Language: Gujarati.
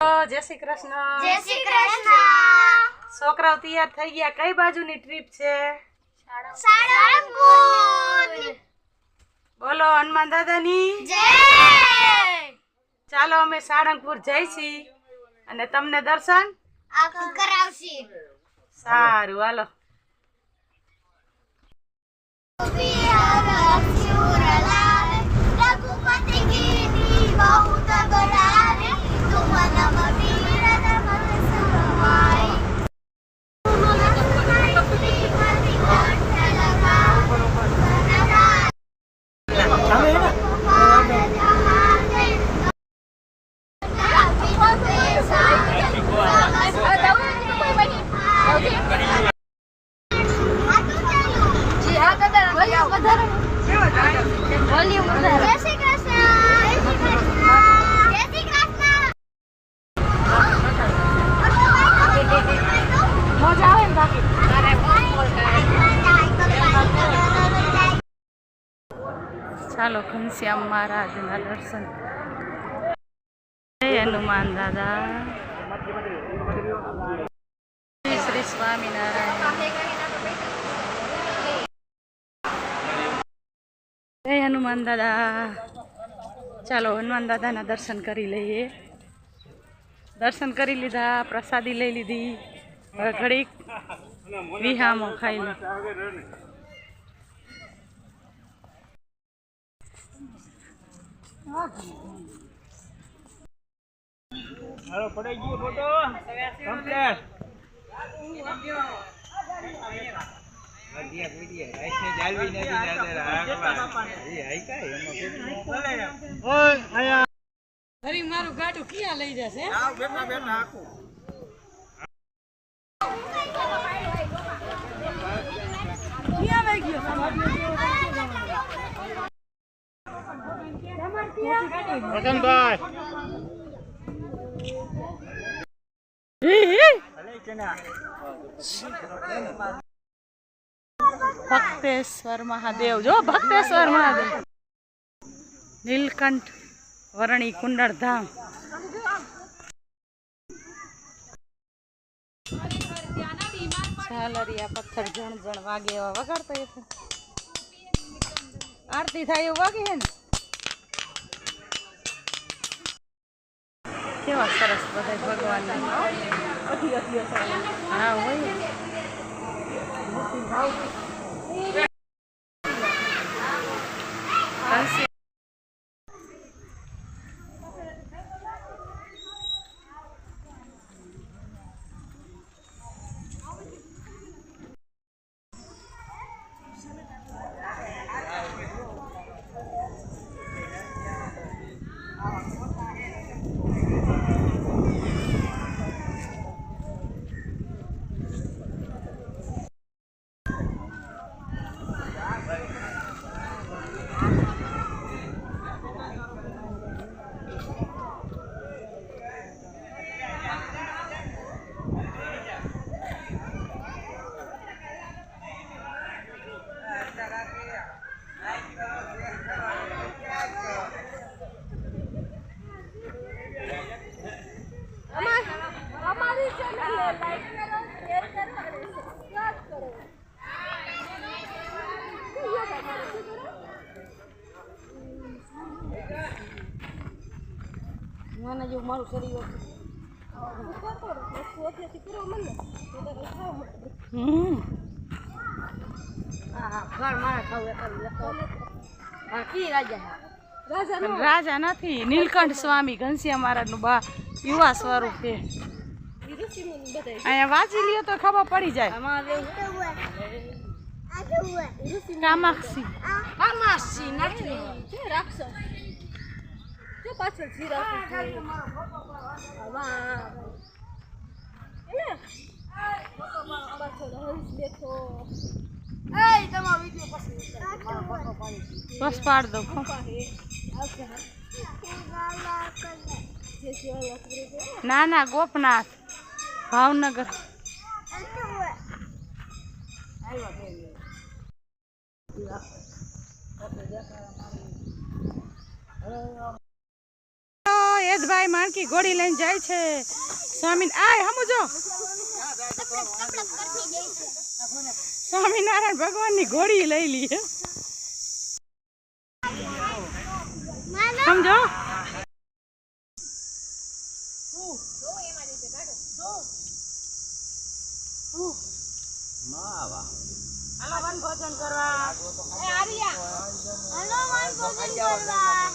જય શ્રી કૃષ્ણ. જય શ્રી કૃષ્ણ. છોકરાઓ તૈયાર થઈ ગયા. કઈ બાજુની ટ્રીપ છે? બોલો હનુમાન દાદાની. જય. ચાલો અમે સાળંગપુર જઈશી અને તમને દર્શન કરાવશી. સારું હાલો. રઘુપતિ ગીરી બહુત જય શ્રી કૃષ્ણ જય શ્રી કૃષ્ણ. જય શ્રી કૃષ્ણ. મજા આવે ને બાકી. ચાલો ઘનશ્યામ મહારાજના દર્શન. જય હનુમાન દાદા. શ્રી સ્વામિનારાયણ જય હનુમાન દાદા. ચાલો, હનુમાન દાદાના દર્શન કરી લઈએ. દર્શન કરી લીધા, પ્રસાદી લઈ લીધી. ઘડીક વિહામો ખાઈ લે હાલો, પડાઈ ગયો ફોટો. કમ્પ્લેટ. ફરી મારું ગાડું ક્યાં લઈ જશે? આવ બેઠા બેઠા આખું. વસંતભાઈ ભલે કે ના. ભક્તેશ્વર મહાદેવ. જો, ભક્તેશ્વર મહાદેવ. નીલકંઠ, વરણી કુંડળ ધામ પથ્થર જણ જણ વાગે એવા વગાડતા આરતી થાય એવું વાગે ને? કેવા સરસ બધા ભગવાનના હા, હોય. મને જેવું મારું શરીર રાજા નથી નીલકંઠ સ્વામી ઘનશ્યામ મહારાજનું બા યુવા સ્વરૂપ છે. અહીંયા વાંચી લ્યો તો ખબર પડી જાય. કામાક્ષી. છે જો પાછળ જીરા બસ પાડ દો ના ના ગોપનાથ. ભાવનગર. યશભાઈ માણકી ઘોડી લઈને જાય છે. સ્વામી આય સમજો સ્વામિનારાયણ ભગવાનની ઘોડી લઈ લઈએ સમજો? હાલો વન ભોજન કરવા હલો માન ભોજન કરવા